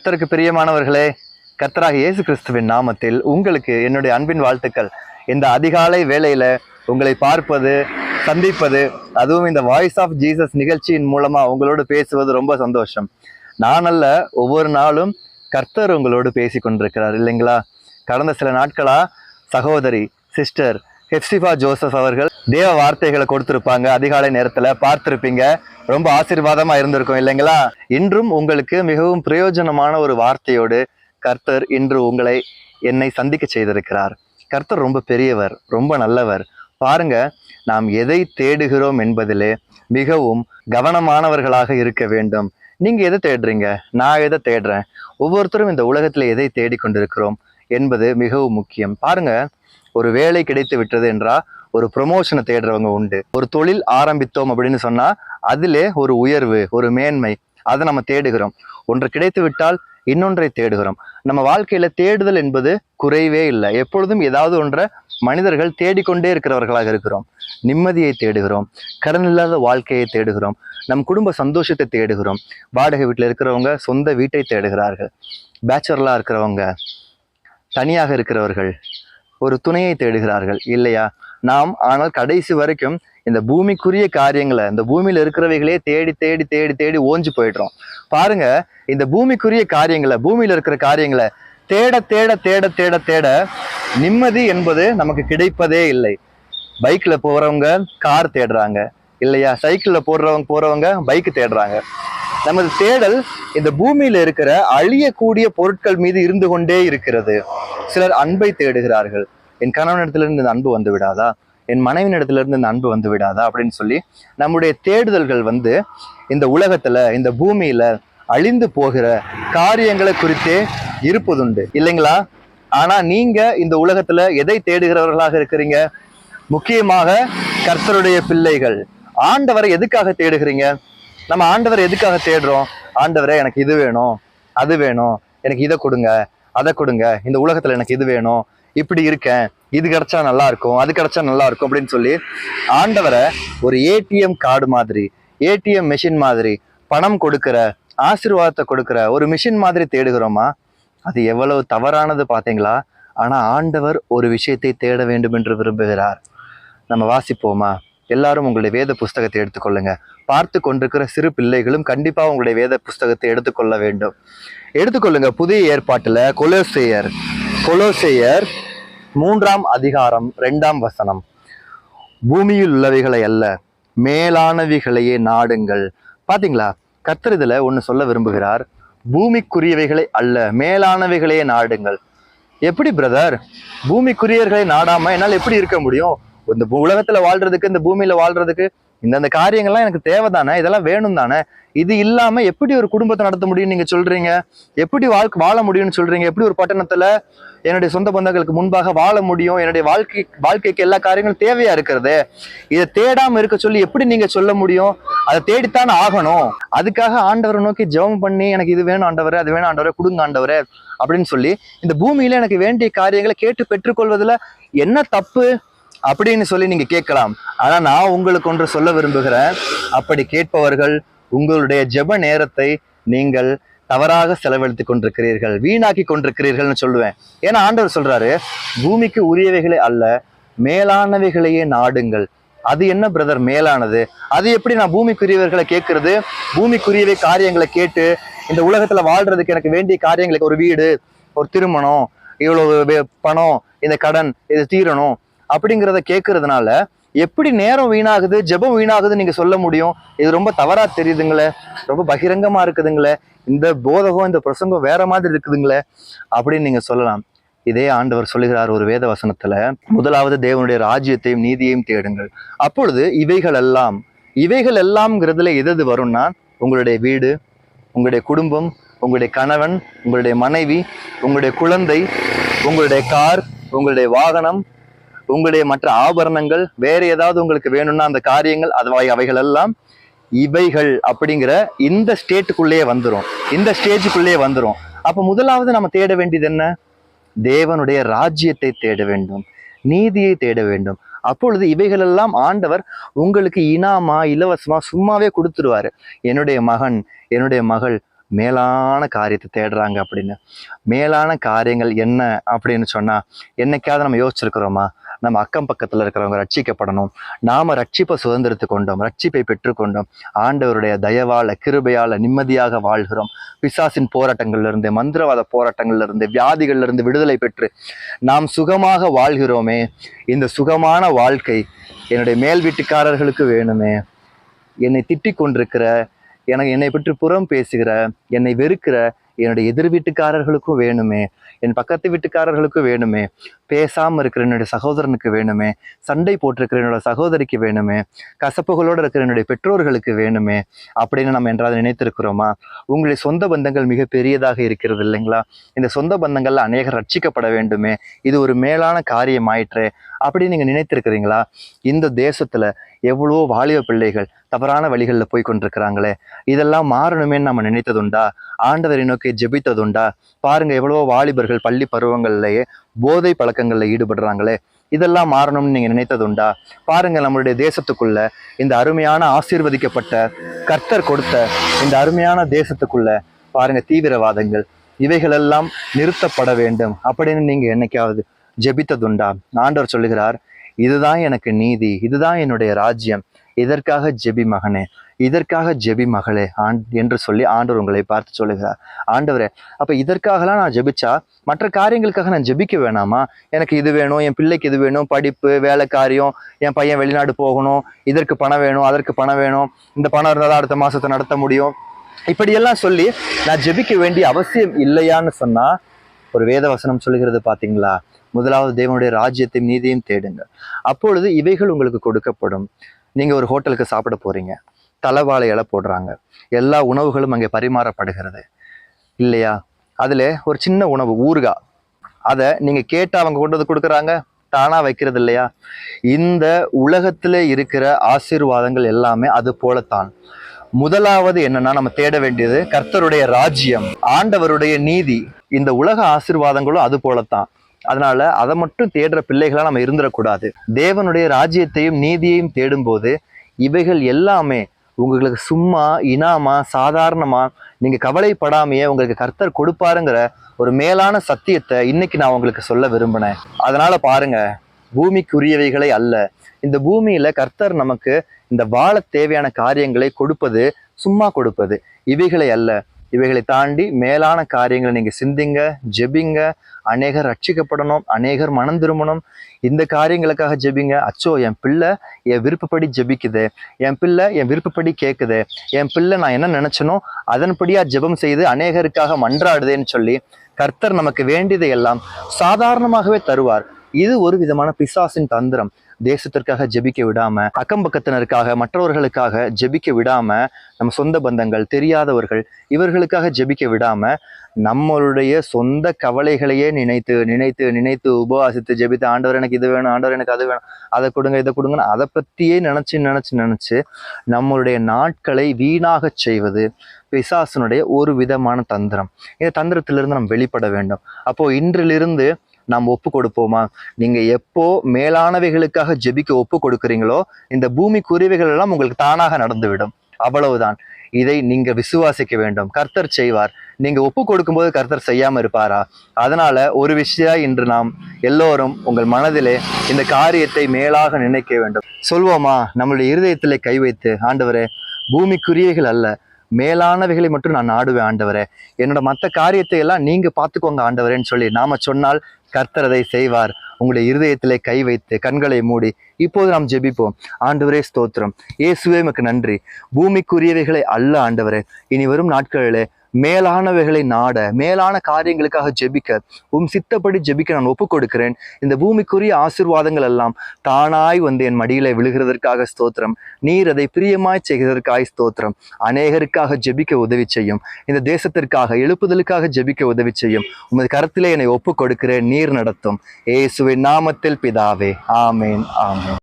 கர்த்தருக்கு பிரியமானவர்களே கர்த்தராக இயேசு கிறிஸ்துவின் நாமத்தில் உங்களுக்கு என்னுடைய அன்பின் வாழ்த்துக்கள். இந்த அதிகாலை வேளையில் உங்களை பார்ப்பது சந்திப்பது அதுவும் இந்த வாய்ஸ் ஆஃப் ஜீசஸ் நிகழ்ச்சியின் மூலமாக உங்களோடு பேசுவது ரொம்ப சந்தோஷம். நான் அல்ல ஒவ்வொரு நாளும் கர்த்தர் உங்களோடு பேசி கொண்டிருக்கிறார் இல்லைங்களா? கடந்த சில நாட்களாக சகோதரி சிஸ்டர் ஹெப்சிபா ஜோசப் அவர்கள் தேவ வார்த்தைகளை கொடுத்துருப்பாங்க. அதிகாலை நேரத்தில் பார்த்துருப்பீங்க. ரொம்ப ஆசீர்வாதமா இருந்திருக்கும் இல்லைங்களா? இன்றும் உங்களுக்கு மிகவும் பிரயோஜனமான ஒரு வார்த்தையோடு கர்த்தர் இன்று உங்களை என்னை சந்திக்க செய்திருக்கிறார். கர்த்தர் ரொம்ப பெரியவர் ரொம்ப நல்லவர். பாருங்க நாம் எதை தேடுகிறோம் என்பதிலே மிகவும் கவனமானவர்களாக இருக்க வேண்டும். நீங்க எதை தேடுறீங்க? நான் எதை தேடுறேன்? ஒவ்வொருத்தரும் இந்த உலகத்துல எதை தேடிக்கொண்டிருக்கிறோம் என்பது மிகவும் முக்கியம். பாருங்க ஒரு வேலை கிடைத்து விட்டது என்றால் ஒரு ப்ரொமோஷனை தேடுறவங்க உண்டு. ஒரு தொழில் ஆரம்பித்தோம் அப்படின்னு சொன்னா அதிலே ஒரு உயர்வு ஒரு மேன்மை அதை நம்ம தேடுகிறோம். ஒன்று கிடைத்து விட்டால் இன்னொன்றை தேடுகிறோம். நம்ம வாழ்க்கையில தேடுதல் என்பது குறைவே இல்லை. எப்பொழுதும் ஏதாவது ஒன்றை மனிதர்கள் தேடிக்கொண்டே இருக்கிறவர்களாக இருக்கிறோம். நிம்மதியை தேடுகிறோம். கடன் இல்லாத வாழ்க்கையை தேடுகிறோம். நம் குடும்ப சந்தோஷத்தை தேடுகிறோம். வாடகை வீட்டில் இருக்கிறவங்க சொந்த வீட்டை தேடுகிறார்கள். பேச்சுலராக இருக்கிறவங்க தனியாக இருக்கிறவர்கள் ஒரு துணையை தேடுகிறார்கள். இல்லையா? நாம் ஆனால் கடைசி வரைக்கும் இந்த பூமிக்குரிய காரியங்களை இந்த பூமியில இருக்கிறவைகளே தேடி தேடி தேடி தேடி ஓஞ்சு போயிடுறோம். பாருங்க இந்த பூமிக்குரிய காரியங்களை பூமியில இருக்கிற காரியங்களை தேட தேட தேட தேட தேட நிம்மதி என்பது நமக்கு கிடைப்பதே இல்லை. பைக்ல போறவங்க கார் தேடுறாங்க. இல்லையா? சைக்கிளில் போடுறவங்க போறவங்க பைக் தேடுறாங்க. நமது தேடல் இந்த பூமியில இருக்கிற அழியக்கூடிய பொருட்கள் மீது இருந்து கொண்டே இருக்கிறது. சிலர் அன்பை தேடுகிறார்கள். என் கணவனிடத்திலிருந்து இந்த அன்பு வந்து விடாதா? என் மனைவின் மனைவினிடத்திலிருந்து இந்த அன்பு வந்து விடாதா? அப்படின்னு சொல்லி நம்முடைய தேடுதல்கள் வந்து இந்த உலகத்துல இந்த பூமியில அழிந்து போகிற காரியங்களை குறித்தே இருப்பதுண்டு. இல்லைங்களா? ஆனா நீங்க இந்த உலகத்துல எதை தேடுகிறவர்களாக இருக்கிறீங்க? முக்கியமாக கர்த்தருடைய பிள்ளைகள். ஆண்டவரை எதுக்காக தேடுகிறீங்க? நம்ம ஆண்டவரை எதுக்காக தேடுறோம்? ஆண்டவரை எனக்கு இது வேணும் அது வேணும் எனக்கு இதை கொடுங்க அதை கொடுங்க இந்த உலகத்துல எனக்கு இது வேணும் இப்படி இருக்கேன் இது கிடைச்சா நல்லா இருக்கும் அது கிடைச்சா நல்லா இருக்கும் அப்படின்னு சொல்லி ஆண்டவரை ஒரு ஏடிஎம் கார்டு மாதிரி ஏடிஎம் மெஷின் மாதிரி பணம் கொடுக்கிற ஆசீர்வாதத்தை கொடுக்கிற ஒரு மிஷின் மாதிரி தேடுகிறோமா? அது எவ்வளவு தவறானது பார்த்தீங்களா? ஆனால் ஆண்டவர் ஒரு விஷயத்தை தேட வேண்டும் என்று விரும்புகிறார். நம்ம வாசிப்போமா? எல்லாரும் உங்களுடைய வேத புஸ்தகத்தை எடுத்துக்கொள்ளுங்க. பார்த்து கொண்டிருக்கிற சிறு பிள்ளைகளும் கண்டிப்பாக உங்களுடைய வேத புஸ்தகத்தை எடுத்துக்கொள்ள வேண்டும். எடுத்துக்கொள்ளுங்க புதிய ஏற்பாட்டில் கொலோசேயர் கொலோசேயர் மூன்றாம் அதிகாரம் ரெண்டாம் வசனம். பூமியில் உள்ளவைகளை அல்ல மேலானவைகளையே நாடுங்கள். பாத்தீங்களா? கத்தர் இதில் ஒன்று சொல்ல விரும்புகிறார். பூமிக்குரியவைகளை அல்ல மேலானவைகளையே நாடுங்கள். எப்படி பிரதர் பூமிக்குரியவர்களை நாடாமல் என்னால் எப்படி இருக்க முடியும்? இந்த உலகத்தில் உலகத்துல வாழ்றதுக்கு இந்த பூமியில் வாழ்றதுக்கு இந்தந்த காரியங்கள்லாம் எனக்கு தேவைதானே? இதெல்லாம் வேணும் தானே இது இல்லாம எப்படி ஒரு குடும்பத்தை நடத்த முடியும்னு நீங்க சொல்றீங்க? எப்படி வாழ்க்கை வாழ முடியும்னு சொல்றீங்க? எப்படி ஒரு பட்டணத்துல என்னுடைய சொந்த பந்தங்களுக்கு முன்பாக வாழ முடியும்? என்னுடைய வாழ்க்கை வாழ்க்கைக்கு எல்லா காரியங்களும் தேவையா இருக்கிறது? இதை தேடாம இருக்க சொல்லி எப்படி நீங்க சொல்ல முடியும்? அதை தேடித்தான் ஆகணும். அதுக்காக ஆண்டவரை நோக்கி ஜெபம் பண்ணி எனக்கு இது வேணும் ஆண்டவரே அது வேணும் ஆண்டவரே கொடுங்க ஆண்டவரே அப்படின்னு சொல்லி இந்த பூமியில எனக்கு வேண்டிய காரியங்களை கேட்டு பெற்றுக்கொள்வதுல என்ன தப்பு? அப்படின்னு சொல்லி நீங்க கேட்கலாம். ஆனா நான் உங்களுக்கு ஒன்று சொல்ல விரும்புகிறேன். அப்படி கேட்பவர்கள் உங்களுடைய ஜெப நேரத்தை நீங்கள் தவறாக செலவழித்துக் கொண்டிருக்கிறீர்கள் வீணாக்கி கொண்டிருக்கிறீர்கள்னு சொல்லுவேன். ஏன்னா ஆண்டவர் சொல்றாரு பூமிக்கு உரியவைகளை அல்ல மேலானவைகளையே நாடுங்கள். அது என்ன பிரதர் மேலானது? அது எப்படி நான் பூமிக்குரியவர்களை கேட்கறது? பூமிக்குரியவை காரியங்களை கேட்டு இந்த உலகத்துல வாழ்றதுக்கு எனக்கு வேண்டிய காரியங்களுக்கு ஒரு வீடு ஒரு திருமணம் இவ்வளவு வே- பணம் இந்த கடன் இது தீரணும். அப்படிங்கிறத கேட்கறதுனால எப்படி நேரம் வீணாகுது ஜெபம் வீணாகுது நீங்க சொல்ல முடியும்? இது ரொம்ப தவறா தெரியுதுங்களே ரொம்ப பகிரங்கமா இருக்குதுங்களே இந்த போதகம் இந்த பிரசங்கம் வேற மாதிரி இருக்குதுங்களே அப்படின்னு நீங்க சொல்லலாம். இதே ஆண்டவர் சொல்லுகிறார் ஒரு வேத வசனத்துல முதலாவது தேவனுடைய ராஜ்யத்தையும் நீதியையும் தேடுங்கள். அப்பொழுது இவைகள் எல்லாம் இவைகள் எல்லாம்ங்கிறதுல எது வரும்னா உங்களுடைய வீடு உங்களுடைய குடும்பம் உங்களுடைய கணவன் உங்களுடைய மனைவி உங்களுடைய குழந்தை உங்களுடைய கார் உங்களுடைய வாகனம் உங்களுடைய மற்ற ஆபரணங்கள் வேற ஏதாவது உங்களுக்கு வேணும்னா அந்த காரியங்கள் அது அவைகள் எல்லாம் இவைகள் அப்படிங்கிற இந்த ஸ்டேட்டுக்குள்ளேயே வந்துடும் இந்த ஸ்டேஜுக்குள்ளேயே வந்துடும் அப்போ முதலாவது நம்ம தேட வேண்டியது என்ன? தேவனுடைய ராஜ்யத்தை தேட வேண்டும். நீதியை தேட வேண்டும். அப்பொழுது இவைகளெல்லாம் ஆண்டவர் உங்களுக்கு இனாமா இலவசமா சும்மாவே கொடுத்துருவாரு. என்னுடைய மகன் என்னுடைய மகள் மேலான காரியத்தை தேடுறாங்க அப்படின்னு. மேலான காரியங்கள் என்ன அப்படின்னு சொன்னா என்னைக்காவது நம்ம யோசிச்சிருக்கிறோமா? நம்ம அக்கம் பக்கத்தில் இருக்கிறவங்க ரட்சிக்கப்படணும். நாம் ரட்சிப்பை சுதந்திரத்து கொண்டோம் ரட்சிப்பை பெற்றுக்கொண்டோம் ஆண்டவருடைய தயவால கிருபையால் நிம்மதியாக வாழ்கிறோம். பிசாசின் போராட்டங்கள்ல இருந்து மந்திரவாத போராட்டங்கள்ல இருந்து விடுதலை பெற்று நாம் சுகமாக வாழ்கிறோமே. இந்த சுகமான வாழ்க்கை என்னுடைய மேல் வீட்டுக்காரர்களுக்கு வேணுமே. என்னை திட்டிக் கொண்டிருக்கிற எனக்கு என்னை பற்றி புறம் பேசுகிற என்னை வெறுக்கிற என்னுடைய எதிர் வீட்டுக்காரர்களுக்கும் வேணுமே. என் பக்கத்து வீட்டுக்காரர்களுக்கும் வேணுமே. பேசாமல் இருக்கிற என்னுடைய சகோதரனுக்கு வேணுமே சண்டை போட்டிருக்கிற என்னோட சகோதரிக்கு வேணுமே கசப்புகளோடு இருக்கிற என்னுடைய பெற்றோர்களுக்கு வேணுமே அப்படின்னு நம்ம என்றாவது நினைத்திருக்கிறோமா? உங்களுடைய சொந்த பந்தங்கள் மிக பெரியதாக இருக்கிறது இல்லைங்களா? இந்த சொந்த பந்தங்கள்ல அநேகர் ரட்சிக்கப்பட வேண்டுமே இது ஒரு மேலான காரியம் ஆயிற்று அப்படின்னு நீங்கள் நினைத்திருக்கிறீங்களா? இந்த தேசத்தில் எவ்வளவோ வாலிப பிள்ளைகள் தவறான வழிகளில் போய் கொண்டிருக்கிறாங்களே. இதெல்லாம் மாறணுமேன்னு நம்ம நினைத்ததுண்டா? ஆண்டவரை நோக்கி ஜெபித்ததுண்டா? பாருங்க எவ்வளவோ வாலிபர்கள் பள்ளி பருவங்கள்லேயே போதை பழக்கங்களில் ஈடுபடுறாங்களே இதெல்லாம் மாறணும்னு நீங்க நினைத்ததுண்டா? பாருங்கள் நம்மளுடைய தேசத்துக்குள்ள இந்த அருமையான ஆசீர்வதிக்கப்பட்ட கர்த்தர் கொடுத்த இந்த அருமையான தேசத்துக்குள்ள பாருங்கள் தீவிரவாதங்கள் இவைகளெல்லாம் நிறுத்தப்பட வேண்டும் அப்படின்னு நீங்கள் என்னைக்காவது ஜெபித்ததுண்டா? ஆண்டவர் சொல்லுகிறார் இதுதான் எனக்கு நீதி இதுதான் என்னுடைய ராஜ்யம் இதற்காக ஜெபி மகனே. இதற்காக ஜெபி மகளே ஆண் என்று சொல்லி ஆண்டவர் உங்களை பார்த்து சொல்லுகிறார். ஆண்டவரே அப்போ இதற்காகலாம் நான் ஜெபிச்சா மற்ற காரியங்களுக்காக நான் ஜெபிக்க வேணாமா? எனக்கு இது வேணும் என் பிள்ளைக்கு இது வேணும் படிப்பு வேலை காரியம் என் பையன் வெளிநாடு போகணும் இதற்கு பணம் வேணும் அதற்கு பணம் வேணும் இந்த பணம் இருந்தால் தான் அடுத்த மாதத்தை நடத்த முடியும். இப்படியெல்லாம் சொல்லி நான் ஜெபிக்க வேண்டிய அவசியம் இல்லையான்னு சொன்னால் ஒரு வேத வசனம் சொல்லுகிறது பார்த்தீங்களா முதலாவது தேவனுடைய ராஜ்யத்தையும் நீதியும் தேடுங்க அப்பொழுது இவைகள் உங்களுக்கு கொடுக்கப்படும். நீங்கள் ஒரு ஹோட்டலுக்கு சாப்பிட போகிறீங்க தலைவாழை இலை போடுறாங்க. எல்லா உணவுகளும் அங்கே பரிமாறப்படுகிறது. இல்லையா? அதில் ஒரு சின்ன உணவு ஊறுகாய். அதை நீங்கள் கேட்டு அவங்க கொண்டு வந்து கொடுக்குறாங்க. தானாக வைக்கிறது இல்லையா? இந்த உலகத்தில் இருக்கிற ஆசீர்வாதங்கள் எல்லாமே அது போலத்தான். முதலாவது என்னன்னா நம்ம தேட வேண்டியது கர்த்தருடைய ராஜ்யம் ஆண்டவருடைய நீதி. இந்த உலக ஆசீர்வாதங்களும் அது போலத்தான். அதனால அதை மட்டும் தேடுற பிள்ளைகளாக நம்ம இருந்துடக்கூடாது. தேவனுடைய ராஜ்யத்தையும் நீதியையும் தேடும்போது இவைகள் எல்லாமே உங்களுக்கு சும்மா இனாமா சாதாரணமா நீங்க கவலைப்படாமையே உங்களுக்கு கர்த்தர் கொடுப்பாருங்கிற ஒரு மேலான சத்தியத்தை இன்னைக்கு நான் உங்களுக்கு சொல்ல விரும்பினேன். அதனால பாருங்க பூமிக்குரியவைகளை அல்ல. இந்த பூமியில கர்த்தர் நமக்கு இந்த வாழ தேவையான காரியங்களை கொடுப்பது சும்மா கொடுப்பது. இவைகளை அல்ல. இவைகளை தாண்டி மேலான காரியங்களை நீங்கள் சிந்திங்க ஜெபிங்க. அநேகர் ரட்சிக்கப்படணும் அநேகர் மனம் திரும்பணும். இந்த காரியங்களுக்காக ஜெபிங்க. அச்சோ என் பிள்ளை என் விருப்பப்படி ஜெபிக்குது. என் பிள்ளை என் விருப்பப்படி கேட்குது என் பிள்ளை நான் என்ன நினைச்சனோ அதன்படியாக ஜெபம் செய்து அநேகருக்காக மன்றாடுதேன்னு சொல்லி கர்த்தர் நமக்கு வேண்டியதை எல்லாம் சாதாரணமாகவே தருவார். இது ஒரு விதமான பிசாசின் தந்திரம். தேசத்திற்காக ஜெபிக்க விடாம அக்கம் பக்கத்தினருக்காக மற்றவர்களுக்காக ஜெபிக்க விடாம நம்ம சொந்த பந்தங்கள் தெரியாதவர்கள் இவர்களுக்காக ஜெபிக்க விடாம நம்மளுடைய சொந்த கவலைகளையே நினைத்து நினைத்து நினைத்து உபவாசித்து ஜெபித்து ஆண்டவர் எனக்கு இது வேணும் ஆண்டவர் எனக்கு அது வேணும் அதை கொடுங்க இதை கொடுங்கன்னு அதை பற்றியே நினச்சி நினச்சி நினச்சி நம்மளுடைய நாட்களை வீணாக செய்வது பிசாசனுடைய ஒரு விதமான தந்திரம். இந்த தந்திரத்திலிருந்து நம்ம வெளிப்பட வேண்டும். அப்போது இன்றிலிருந்து நாம் ஒப்பு கொடுப்போமா நீங்க எப்போ மேலானவைகளுக்காக ஜெபிக்க ஒப்பு கொடுக்குறீங்களோ இந்த பூமிக்குரியவைகள் எல்லாம் உங்களுக்கு தானாக நடந்துவிடும். அவ்வளவுதான். இதை நீங்க விசுவாசிக்க வேண்டும். கர்த்தர் செய்வார். நீங்க ஒப்பு கொடுக்கும்போது கர்த்தர் செய்யாம இருப்பாரா? அதனால ஒரு விஷயம் இன்று நாம் எல்லோரும் உங்கள் மனதிலே இந்த காரியத்தை மேலாக நினைக்க வேண்டும். சொல்வோமா? நம்மளுடைய இருதயத்திலே கை வைத்து ஆண்டவரே பூமிக்குரியவைகள் அல்ல மேலானவைகளை மட்டும் நான் நாடுவேன் ஆண்டவரே. என்னோட மற்ற காரியத்தை எல்லாம் நீங்க பார்த்துக்கோங்க ஆண்டவரேன்னு சொல்லி நாம சொன்னால் கர்த்தரதை செய்வார். உங்களுடைய இருதயத்திலே கை வைத்து கண்களை மூடி இப்போது நாம் ஜெபிப்போம். ஆண்டவரே ஸ்தோத்திரம். இயேசுவே நன்றி. பூமிக்குரியவைகளை அல்ல ஆண்டவரே. இனி வரும் நாட்களிலே மேலானவைகளை நாட மேலான காரியங்களுக்காக ஜெபிக்க உம் சித்தப்படி ஜெபிக்க நான் ஒப்புக் கொடுக்கிறேன் இந்த பூமிக்குரிய ஆசிர்வாதங்கள் எல்லாம் தானாய் வந்து என் மடியில விழுகிறதற்காக ஸ்தோத்திரம். நீர் அதை பிரியமாய் செய்கிறதற்காக ஸ்தோத்திரம். அநேகருக்காக ஜெபிக்க உதவி செய்யும். இந்த தேசத்திற்காக எழுப்புதலுக்காக ஜெபிக்க உதவி செய்யும். உமது கரத்திலே என்னை ஒப்புக் கொடுக்கிறேன் நீர் நடத்தும். ஏசுவின் நாமத்தில் பிதாவே. ஆமேன் ஆமேன்.